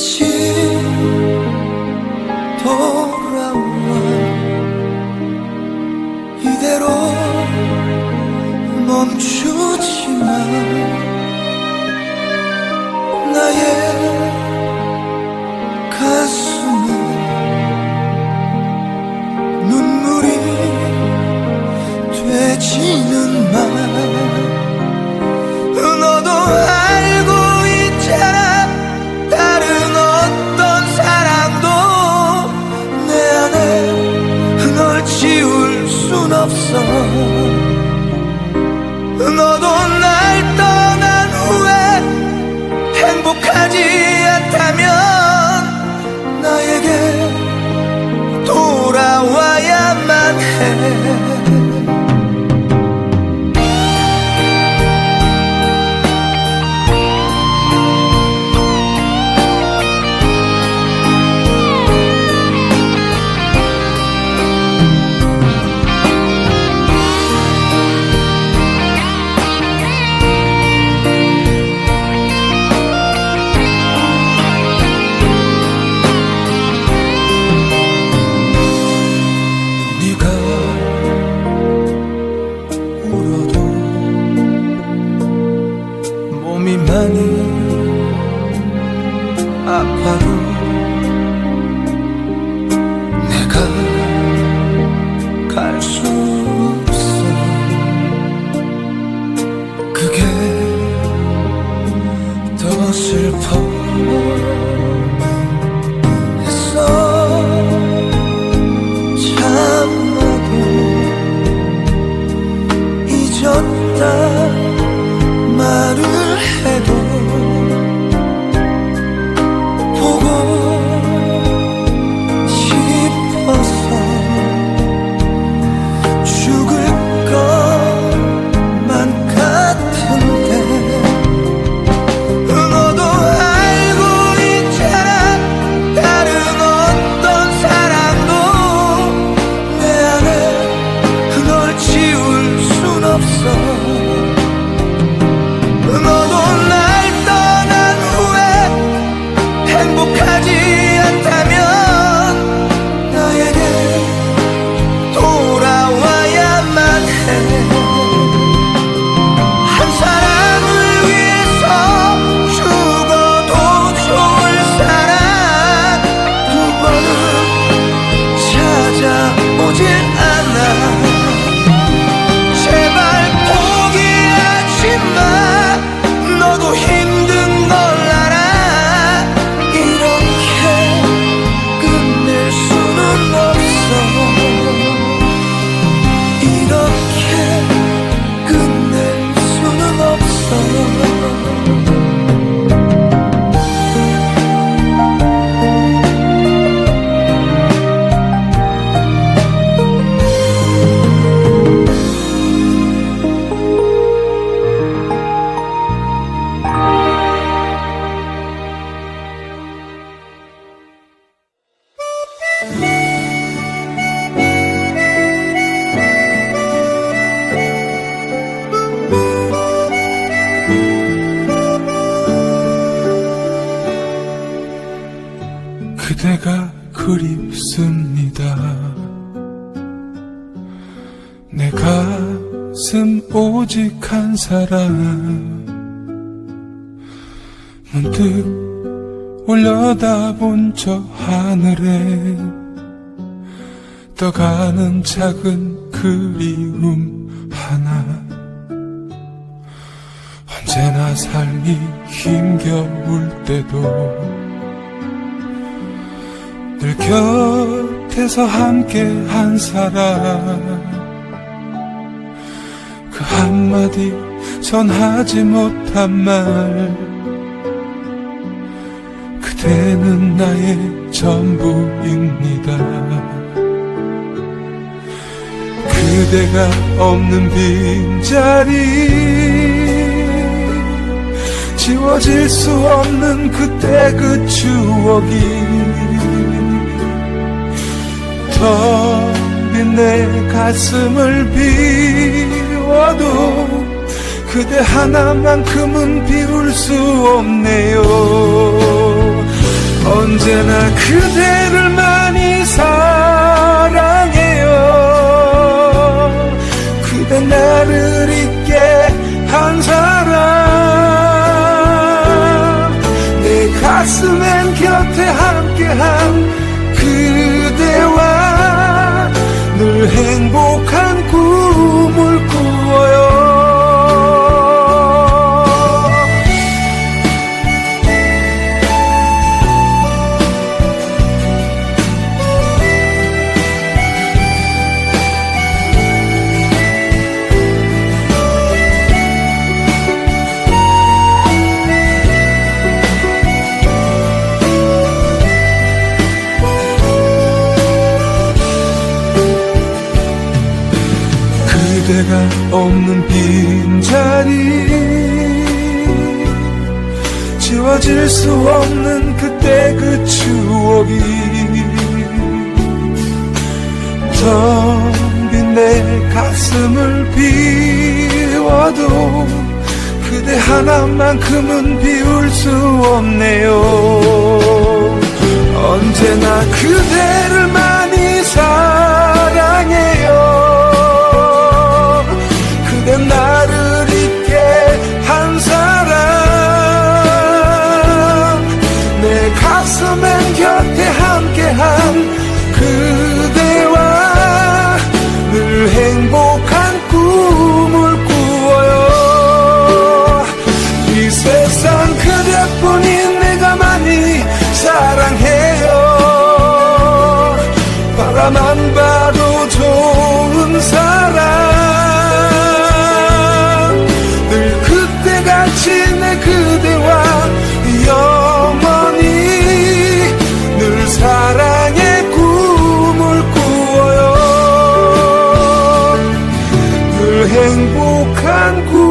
去 yeah. 오직 한 사람 문득 올려다본 저 하늘에 떠가는 작은 그리움 하나. 언제나 삶이 힘겨울 때도 늘 곁에서 함께 한 사람 그 한마디 전 하지 못한 말. 그대는 나의 전부입니다. 그대가 없는 빈자리 지워질 수 없는 그때 그 추억이 텅빈내 가슴을 비 워도 그대 하나만큼은 비울 수 없네요. 언제나 그대 그대가 없는 빈자리. 지워질 수 없는 그때 그 추억이. 텅 빈 내 가슴을 비워도 그대 하나만큼은 비울 수 없네요. 언제나 그대를 많 看顾